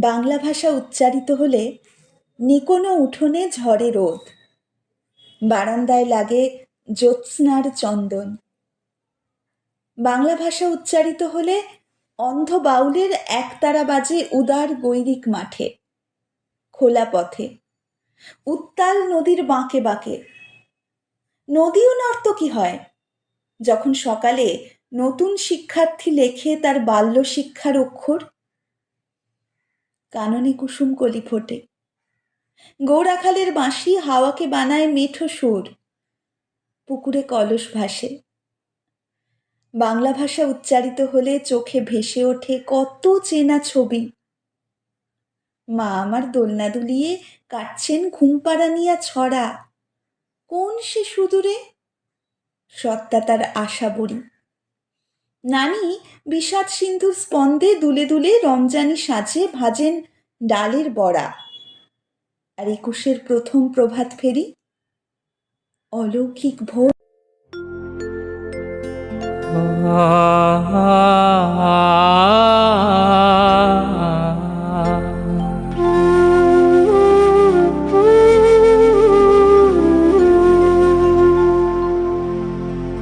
বাংলা ভাষা উচ্চারিত হলে নিকোনো উঠোনে ঝরে রোদ। বারান্দায় লাগে জ্যোৎস্নার চন্দন। বাংলা ভাষা উচ্চারিত হলে অন্ধ বাউলের একতারা বাজে উদার গৈরিক মাঠে, খোলা পথে, উত্তাল নদীর বাঁকে বাঁকে। নদীও নর্ত নর্তকী হয়? যখন সকালে নতুন শিক্ষার্থী লেখে তার বাল্য শিক্ষার অক্ষর কাননে কুসুম কলি ফোটে। গৌরাখালের বাঁশি হাওয়াকে বানায় মেঠো সুর। পুকুরে কলস ভাসে। বাংলা ভাষা উচ্চারিত হলে চোখে ভেসে ওঠে কত চেনা ছবি। মা আমার দোলনা দুলিয়ে কাটছেন ঘুমপাড়া নিয়া ছড়া। কোন সে সুদূরে? সত্তা তার আশা বড়ি। নানি বিষাদ সিন্ধুর স্পন্দে দুলে দুলে রমজানি সাজে ভাজেন ডালের বড়া। আর একুশের প্রথম প্রভাত ফেরি, অলৌকিক ভোর।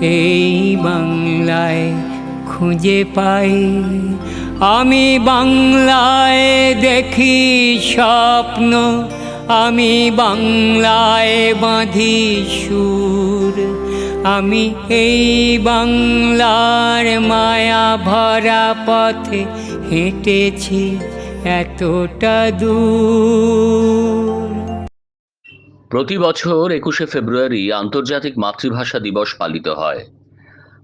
এই বাংলায় খুঁজে পাই। আমি বাংলায় দেখি স্বপ্ন, আমি বাংলায় বাঁধি সুর। আমি এই বাংলার মায়া ভরা পথে হেঁটেছি এতটা দূর। প্রতি বছর একুশে ফেব্রুয়ারি আন্তর্জাতিক মাতৃভাষা দিবস পালিত হয়।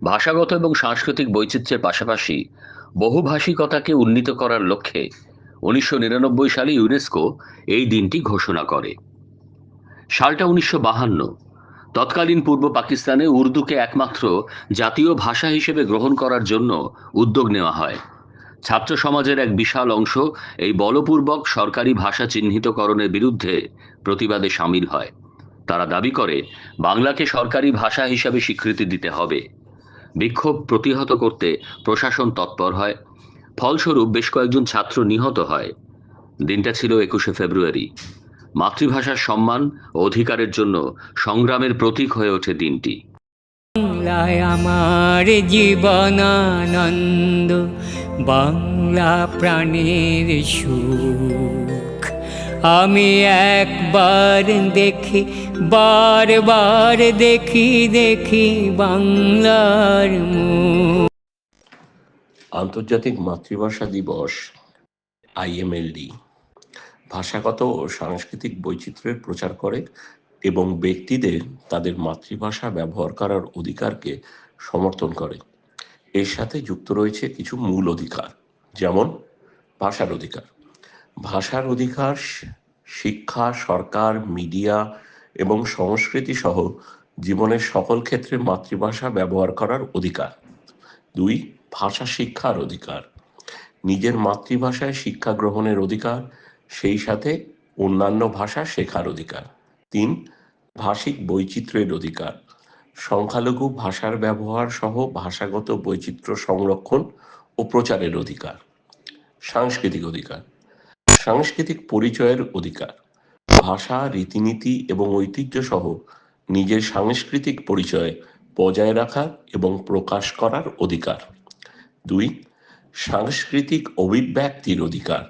ভাষাগত এবং সাংস্কৃতিক বৈচিত্র্যের পাশাপাশি বহুভাষিকতাকে উন্নীত করার লক্ষ্যে উনিশশো নিরানব্বই সালে ইউনেস্কো এই দিনটি ঘোষণা করে। সালটা উনিশশো বাহান্ন। তৎকালীন পূর্ব পাকিস্তানে উর্দুকে একমাত্র জাতীয় ভাষা হিসেবে গ্রহণ করার জন্য উদ্যোগ নেওয়া হয়। ছাত্র সমাজের এক বিশাল অংশ এই বলপূর্বক সরকারি ভাষা চিহ্নিতকরণের বিরুদ্ধে প্রতিবাদে সামিল হয়। তারা দাবি করে, বাংলাকে সরকারি ভাষা হিসাবে স্বীকৃতি দিতে হবে। বিক্ষোভ প্রতিহত করতে প্রশাসন তৎপর হয়। ফলস্বরূপ বেশ কয়েকজন ছাত্র নিহত হয়। দিনটা ছিল একুশে ফেব্রুয়ারি। মাতৃভাষার সম্মান ও অধিকারের জন্য সংগ্রামের প্রতীক হয়ে ওঠে দিনটি। আমার জীবনানন্দ বাংলা প্রাণের সুখ। আমি একবার দেখি, বারবার দেখি দেখি বাংলার আন্তর্জাতিক মাতৃভাষা দিবস, আইএমএলডি। ভাষাগত ও সাংস্কৃতিক বৈচিত্র্যের প্রচার করে এবং ব্যক্তিদের তাদের মাতৃভাষা ব্যবহার করার অধিকারকে সমর্থন করে। এর সাথে যুক্ত রয়েছে কিছু মূল অধিকার, যেমন ভাষার অধিকার। ভাষার অধিকার শিক্ষা, সরকার, মিডিয়া এবং সংস্কৃতি সহ জীবনের সকল ক্ষেত্রে মাতৃভাষা ব্যবহার করার অধিকার। দুই, ভাষা শিক্ষার অধিকার। নিজের মাতৃভাষায় শিক্ষা গ্রহণের অধিকার, সেই সাথে অন্যান্য ভাষা শেখার অধিকার। তিন, ভাষিক বৈচিত্র্যের অধিকার। সংখ্যালঘু ভাষার ব্যবহার সহ ভাষাগত বৈচিত্র্য সংরক্ষণ ও প্রচারের অধিকার। সাংস্কৃতিক অধিকার। সাংস্কৃতিক পরিচয়ের অধিকার। ভাষা, রীতিনীতি এবং ঐতিহ্য সহ নিজের সাংস্কৃতিক পরিচয় বজায় রাখা এবং প্রকাশ করার অধিকার। দুই, সাংস্কৃতিক অভিব্যক্তির অধিকার।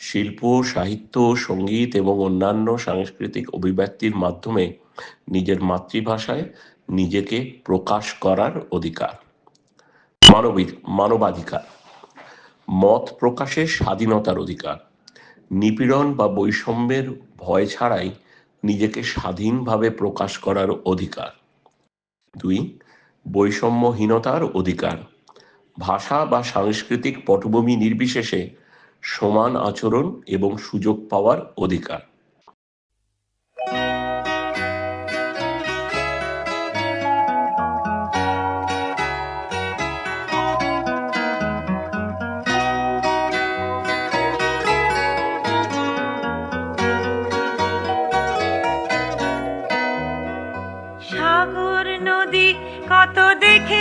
শিল্প, সাহিত্য, সংগীত এবং অন্যান্য সাংস্কৃতিক অভিব্যক্তির মাধ্যমে নিজের মাতৃভাষায় নিজেকে প্রকাশ করার অধিকার। মানবিক মানবাধিকার। মত প্রকাশের স্বাধীনতার অধিকার। নিপীড়ন বা বৈষম্যের ভয় ছাড়াই নিজেকে স্বাধীনভাবে প্রকাশ করার অধিকার। দুই, বৈষম্যহীনতার অধিকার। ভাষা বা সাংস্কৃতিক পটভূমি নির্বিশেষে সমান আচরণ এবং সুযোগ পাওয়ার অধিকার।